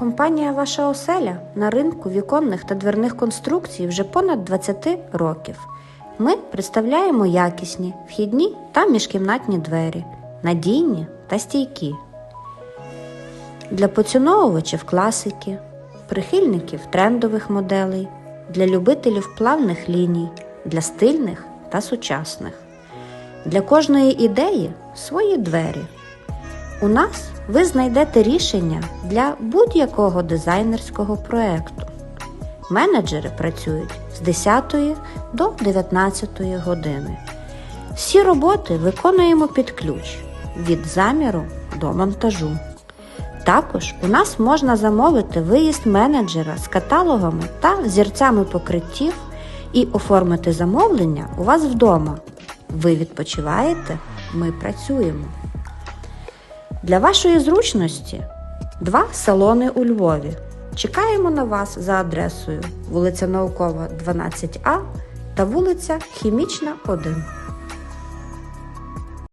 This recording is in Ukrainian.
Компанія Ваша оселя на ринку віконних та дверних конструкцій вже понад 20 років. Ми представляємо якісні вхідні та міжкімнатні двері, надійні та стійкі. Для поціновувачів класики, прихильників трендових моделей, для любителів плавних ліній, для стильних та сучасних. Для кожної ідеї свої двері. У нас ви знайдете рішення для будь-якого дизайнерського проекту. Менеджери працюють з 10 до 19 години. Всі роботи виконуємо під ключ від заміру до монтажу. Також у нас можна замовити виїзд менеджера з каталогами та зірцями покриттів і оформити замовлення у вас вдома. Ви відпочиваєте, ми працюємо. Для вашої зручності два салони у Львові. Чекаємо на вас за адресою вулиця Наукова, 12А та вулиця Хімічна, 1.